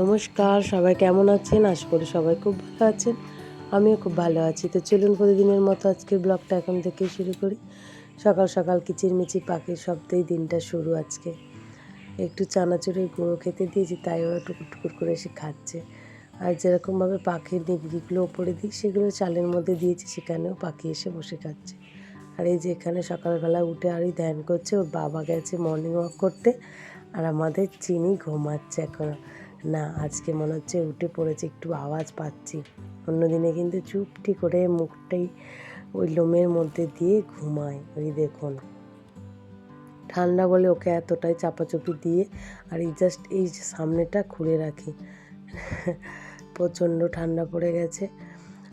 নমস্কার, সবাই কেমন আছেন? আশা করি সবাই খুব ভালো আছেন। আমিও খুব ভালো আছি। তো চলুন প্রতিদিনের মতো আজকের ব্লগটা এখন থেকে শুরু করি। সকাল সকাল কিচিরমিচির পাখির শব্দেই দিনটা শুরু আজকে। একটু চানাচুরের গুঁড়ো খেতে দিয়েছি, তাই ওরা টুকুর টুকুর করে এসে খাচ্ছে। আর যেরকমভাবে পাখির নিবড়িগুলো ওপরে দিই, সেগুলো চালের মধ্যে দিয়েছি, সেখানেও পাখি এসে বসে খাচ্ছে। আর এই যে এখানে সকালবেলা উঠে আরই ধ্যান করছে, ওর বাবা গেছে মর্নিং ওয়াক করতে, আর আমাদের চিনি ঘুমাচ্ছে এখনও। না, আজকে মনে হচ্ছে উঠে পড়েছে, একটু আওয়াজ পাচ্ছি। অন্যদিনে কিন্তু চুপটি করে মুখটাই ওই লোমের মধ্যে দিয়ে ঘুমায়। ওই দেখুন। ঠান্ডা বলে ওকে এতটাই চাপাচুপি দিয়ে আর এই জাস্ট এই সামনেটা খুলে রাখি। প্রচণ্ড ঠান্ডা পড়ে গেছে।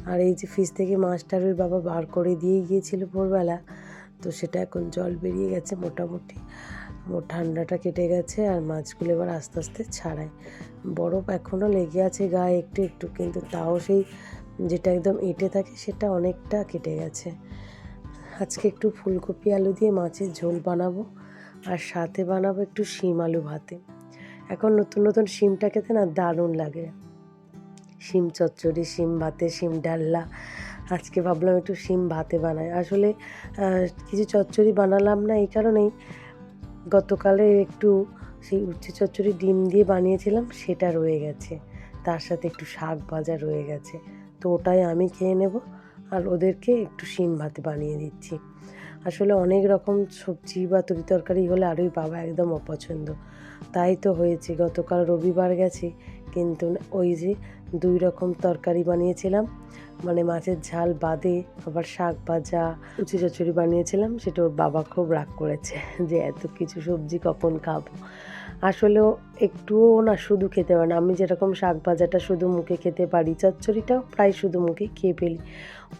আর এই যে ফ্রিজ থেকে মাছটার ওই বাবা বার করে দিয়ে গিয়েছিল ভোরবেলা, তো সেটা এখন জল বেরিয়ে গেছে মোটামুটি। ঠান্ডাটা কেটে গেছে আর মাছগুলো এবার আস্তে আস্তে ছাড়ায়। বরফ এখনও লেগে আছে গায়ে একটু একটু, কিন্তু তাও সেই যেটা একদম এঁটে থাকে সেটা অনেকটা কেটে গেছে। আজকে একটু ফুলকপি আলু দিয়ে মাছের ঝোল বানাবো আর সাথে বানাবো একটু শিম আলু ভাতে। এখন নতুন নতুন শিমটা খেতে না দারুণ লাগে। শিম চচ্চড়ি, শিম ভাতে, শিম ডাল্লা আজকে ভাবলাম একটু শিম ভাতে বানাই। আসলে কিছু চচ্চড়ি বানালাম না এই কারণেই গতকালে একটু সেই উচ্ছে চচ্চড়ি ডিম দিয়ে বানিয়েছিলাম, সেটা রয়ে গেছে। তার সাথে একটু শাক ভাজা রয়ে গেছে। তো ওটাই আমি খেয়ে নেব আর ওদেরকে একটু শিম ভাতে বানিয়ে দিচ্ছি। আসলে অনেক রকম সবজি বা তরি তরকারি হলে আরোই বাবা একদম অপছন্দ। তাই তো হয়েছে, গতকাল রবিবার গেছে কিন্তু ওই যে দুই রকম তরকারি বানিয়েছিলাম। মানে মাছের ঝাল বাদে আবার শাক ভাজা উচি চচড়ি বানিয়েছিলাম। সেটা ওর বাবা খুব রাগ করেছে যে এত কিছু সবজি কখন খাব? আসলেও একটুও না শুধু খেতে পারে না। আমি যেরকম শাক ভাজাটা শুধু মুখে খেতে পারি, চচ্চড়িটাও প্রায় শুধু মুখে খেয়ে ফেলি।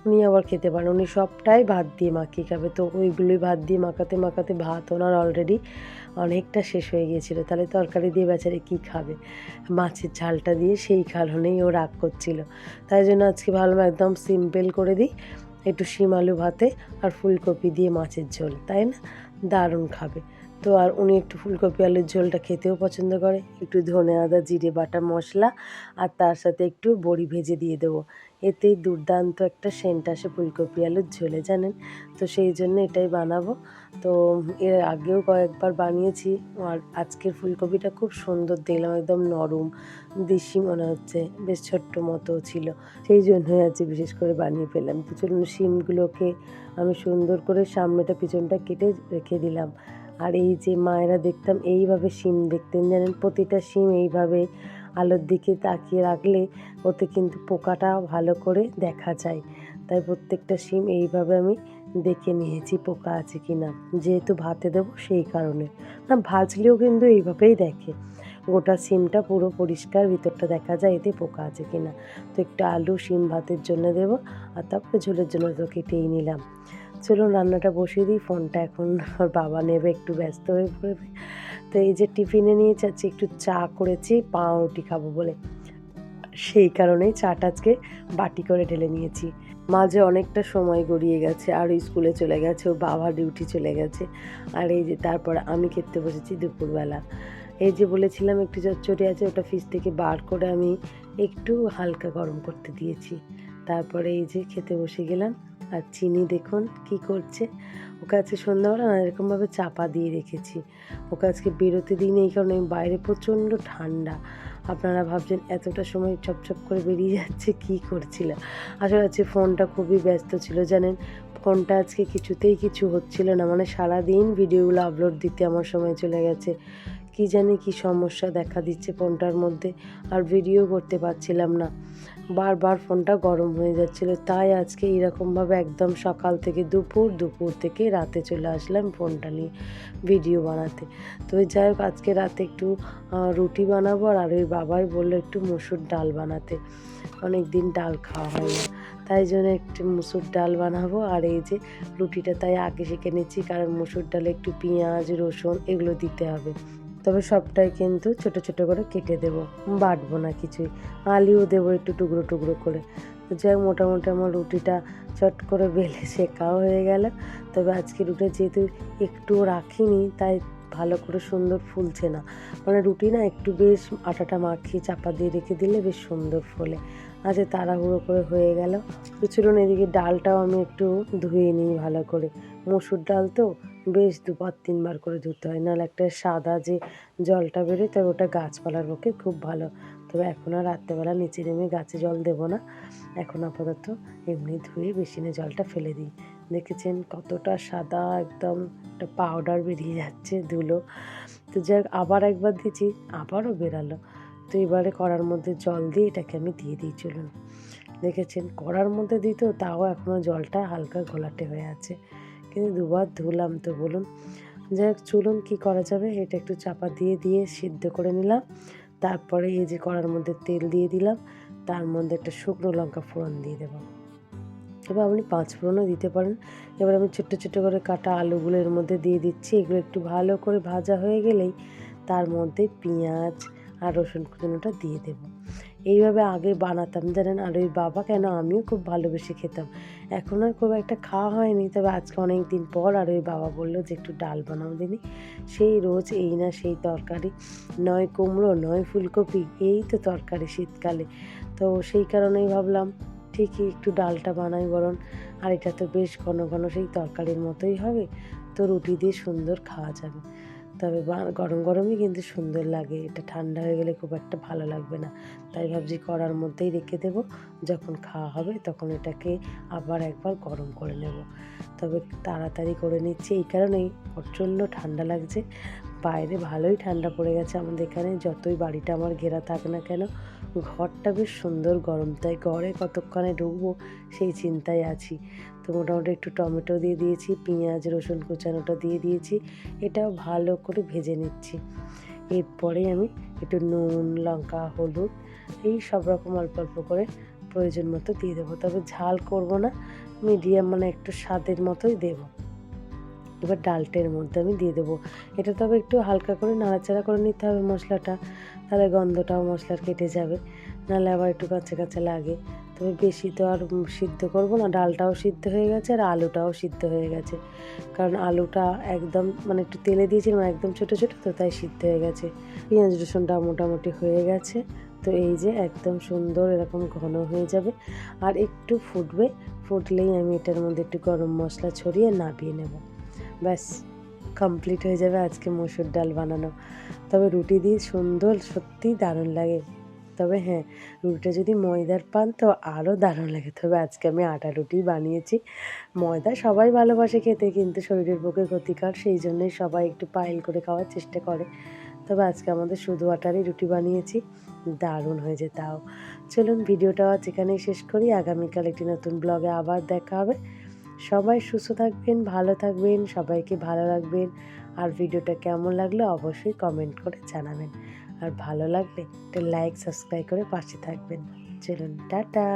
উনি আবার খেতে পারেন, উনি সবটাই ভাত দিয়ে মাখিয়ে খাবে। তো ওইগুলোই ভাত দিয়ে মাখাতে মাখাতে ভাত ওনার অলরেডি অনেকটা শেষ হয়ে গিয়েছিল। তাহলে তরকারি দিয়ে বেচারে কী খাবে? মাছের ঝালটা দিয়ে সেই কারণেই ও রাগ করছিল। তাই জন্য আজকে ভাবলাম একদম সিম্পল করে দিই। একটু শিম আলু ভাতে আর ফুলকপি দিয়ে মাছের ঝোল, তাই না? দারুণ খাবে। তো আর উনি একটু ফুলকপি আলুর ঝোলটা খেতেও পছন্দ করে। একটু ধনে আদা, জিরে বাটা মশলা আর তার সাথে একটু বড়ি ভেজে দিয়ে দেবো। এতেই দুর্দান্ত একটা সেন্ট আসে ফুলকপি আলুর ঝোলে, জানেন? তো সেই জন্য এটাই বানাবো। তো এর আগেও কয়েকবার বানিয়েছি আর আজকের ফুলকপিটা খুব সুন্দর দেখলাম, একদম নরম, দেশি মনে হচ্ছে, বেশ ছোট্ট মতো ছিল। সেই জন্যই আজকে বিশেষ করে বানিয়ে ফেললাম। তো চলুন শিমগুলোকে আমি সুন্দর করে সামনেটা পিছনটা কেটে রেখে দিলাম। আর এই যে মায়েরা দেখতাম, এইভাবে শিম দেখতেন। জানেন, প্রতিটা শিম এইভাবে আলোর দিকে তাকিয়ে রাখলে ওতে কিন্তু পোকাটা ভালো করে দেখা যায়। তাই প্রত্যেকটা শিম এইভাবে আমি দেখে নিয়েছি পোকা আছে কি না যেহেতু ভাতে দেবো সেই কারণে। না, ভাজলেও কিন্তু এইভাবেই দেখে। গোটা সিমটা পুরো পরিষ্কার, ভিতরটা দেখা যায় এতে পোকা আছে কি না তো একটু আলু, শিম ভাতের জন্য দেবো আর তারপরে ঝোলের জন্য তো কেটেই নিলাম। চলুন রান্নাটা বসিয়ে দিই, ফোনটা এখন ওর বাবা নেবে, একটু ব্যস্ত হয়ে পড়বে। তো এই যে টিফিনে নিয়ে যাচ্ছি, একটু চা করেছি, পাউরুটি খাব বলে। সেই কারণেই চাটা আজকে বাটি করে ঢেলে নিয়েছি। মাঝে অনেকটা সময় গড়িয়ে গেছে, আর স্কুলে চলে গেছে, ওর বাবা ডিউটি চলে গেছে। আর এই যে তারপর আমি খেতে বসেছি দুপুরবেলা। এই যে বলেছিলাম, একটু চচ্চড়ি আছে, ওটা ফ্রিজ থেকে বার করে আমি একটু হালকা গরম করতে দিয়েছি। তারপরে এই যে খেতে বসে গেলাম আর চিনি দেখুন কি করছে। ওকে আজকে সন্ধ্যাবেলা না এরকমভাবে চাপা দিয়ে রেখেছি। ওকে আজকে বেরোতে দিই এই কারণে বাইরে প্রচণ্ড ঠান্ডা। আপনারা ভাবছেন এতটা সময় চপচপ করে বেরিয়ে যাচ্ছে, কি করছিল? আসলে আজকে ফোনটা খুবই ব্যস্ত ছিল, জানেন? ফোনটা আজকে কিছুতেই কিছু হচ্ছিল না। মানে সারাদিন ভিডিওগুলো আপলোড দিতে আমার সময় চলে গেছে। কি জানি কি সমস্যা দেখা দিচ্ছে ফোনটার মধ্যে, আর ভিডিও করতে পারছিলাম না। বারবার ফোনটা গরম হয়ে যাচ্ছিল, তাই আজকে এরকমভাবে একদম সকাল থেকে দুপুর দুপুর থেকে রাতে চলে আসলাম ফোনটা নিয়ে ভিডিও বানাতে। তো যাই হোক, আজকে রাতে একটু রুটি বানাবো, আর ওই বাবাই বলল একটু মুসুর ডাল বানাতে। অনেক দিন ডাল খাওয়া হয় না, তাই জন্য একটু মুসুর ডাল বানাবো। আর এই যে রুটিটা তাই আগে শিখে নিচ্ছি, কারণ মুসুর ডালে একটু পেঁয়াজ, রসুন এগুলো দিতে হবে। তবে সবটাই কিন্তু ছোট ছোট করে কেটে দেবো, বাটবো না কিছুই। আলুও দেবো একটু টুকরো টুকরো করে। তো যাই হোক, মোটামুটি আমার রুটিটা চট করে বেলে শেখাও হয়ে গেল। তবে আজকে রুটি যেহেতু একটুও রাখিনি, তাই ভালো করে সুন্দর ফুলছে না। মানে রুটি না একটু বেশ আটাটা মাখিয়ে চাপা দিয়ে রেখে দিলে বেশ সুন্দর ফোলে। আজকে তাড়াহুড়ো করে হয়ে গেল। তো চলুন এদিকে ডালটাও আমি একটু ধুয়ে নিই ভালো করে। মসুর ডাল তো বেশ দুবার, তিনবার করে ধুতে হয়। নাহলে একটা সাদা যে জলটা বেরোয়, তবে ওটা গাছপালার পক্ষে খুব ভালো। তবে এখন আর রাত্রেবেলা নিচে নেমে গাছে জল দেবো না। এখন আপাতত এমনি ধুয়ে বেসিনে জলটা ফেলে দিই। দেখেছেন কতটা সাদা একদম একটা পাউডার বেরিয়ে যাচ্ছে ধুলো। তো যাক, আবার একবার দিয়েছি আবারও বেরালো। তো এবারে কড়ার মধ্যে জল দিয়ে এটাকে আমি দিয়ে দিই, চলুন। দেখেছেন কড়ার মধ্যে দিত তাও এখনও জলটা হালকা ঘোলাটে হয়ে আছে। কিন্তু দুবার ধুলাম তো বলুন। যাই হোক, চলুন কী করা যাবে, এটা একটু চাপা দিয়ে দিয়ে সিদ্ধ করে নিলাম। তারপরে এই যে কড়ার মধ্যে তেল দিয়ে দিলাম, তার মধ্যে একটা শুকনো লঙ্কা ফোড়ন দিয়ে দেবো। এবার আপনি পাঁচ ফোড়নও দিতে পারেন। এবার আমি ছোট্ট ছোট্ট করে কাটা আলুগুলো এর মধ্যে দিয়ে দিচ্ছি। এগুলো একটু ভালো করে ভাজা হয়ে গেলেই তার মধ্যে পেঁয়াজ আর রসুন কুচনোটা দিয়ে দেবো। এইভাবে আগে বানাতাম। জানেন, আর ওই বাবা কেন আমিও খুব ভালোবেসে খেতাম। এখন আর খুব একটা খাওয়া হয়নি। তবে আজকে অনেক দিন পর আর ওই বাবা বলল যে, একটু ডাল বানাও দিনি। সেই রোজ এই না সেই তরকারি, নয় কুমড়ো, নয় ফুলকপি, এই তো তরকারি শীতকালে। তো সেই কারণেই ভাবলাম, ঠিকই একটু ডালটা বানাই বরং। আর এটা তো বেশ ঘন ঘন সেই তরকারির মতোই হবে। তো রুটি দিয়ে সুন্দর খাওয়া যাবে। তবে গরম গরমই কিন্তু সুন্দর লাগে। এটা ঠান্ডা হয়ে গেলে খুব একটা ভালো লাগবে না। তাই ভাবছি কড়ার মধ্যেই রেখে দেব। যখন খাওয়া হবে তখন এটাকে আবার একবার গরম করে নেব। তবে তাড়াতাড়ি করে নিচ্ছি। এই কারণেই প্রচণ্ড ঠান্ডা লাগছে। বাইরে ভালোই ঠান্ডা পড়ে গেছে আমাদের এখানে। যতই বাড়িটা আমার ঘেরা থাক না কেন, ঘরটা বেশ সুন্দর গরম, তাই ঘরে কতক্ষণে ঢুকবো সেই চিন্তায় আছি। তো মোটামুটি একটু টমেটো দিয়ে দিয়েছি, পেঁয়াজ, রসুন কুচানোটা দিয়ে দিয়েছি, এটাও ভালো করে ভেজে নিচ্ছি। এরপরে আমি একটু নুন, লঙ্কা, হলুদ, এই সব রকম অল্প অল্প করে প্রয়োজন মতো দিয়ে দেবো। তবে ঝাল করব না, মিডিয়াম মানে একটু স্বাদের মতোই দেবো। এবার ডালটের মধ্যে আমি দিয়ে দেবো। এটা তবে একটু হালকা করে নাড়াচাড়া করে নিতে হবে মশলাটা, তাহলে গন্ধটাও মশলার কেটে যাবে। নাহলে আবার একটু কাঁচা কাঁচা লাগে। তবে বেশি তো আর সিদ্ধ করব না, ডালটাও সিদ্ধ হয়ে গেছে আর আলুটাও সিদ্ধ হয়ে গেছে। কারণ আলুটা একদম মানে একটু তেলে দিয়েছিলাম, একদম ছোটো ছোটো, তো তাই সিদ্ধ হয়ে গেছে। পেঁয়াজ রসুনটা মোটামুটি হয়ে গেছে, তো এই যে একদম সুন্দর এরকম ঘন হয়ে যাবে। আর একটু ফুটবে, ফুটলেই আমি এটার মধ্যে একটু গরম মশলা ছড়িয়ে নাবিয়ে নেব। ব্যাস কমপ্লিট হয়ে যাবে আজকে মসুর ডাল বানানো। তবে রুটি দিয়ে সুন্দর, সত্যিই দারুণ লাগে। তবে হ্যাঁ রুটিটা যদি ময়দার পান তো আরও দারুণ লাগে। তবে আজকে আমি আটা রুটি বানিয়েছি। ময়দা সবাই ভালোবাসে খেতে, কিন্তু শরীরের পক্ষে ক্ষতিকর, সেই জন্যই সবাই একটু পাইল করে খাওয়ার চেষ্টা করে। তবে আজকে আমাদের শুধু আটারই রুটি বানিয়েছি। দারুণ হয়েছে তাও। চলুন, ভিডিওটা আজ এখানেই শেষ করি। আগামীকাল একটি নতুন ব্লগে আবার দেখা হবে। সবাই সুস্থ থাকবেন, ভালো থাকবেন, সবাইকে ভালো রাখবেন। আর ভিডিওটা কেমন লাগল অবশ্যই কমেন্ট করে জানাবেন। আর ভালো লাগলে একটা লাইক সাবস্ক্রাইব করে পাশে থাকবেন। চলুন, টাটা!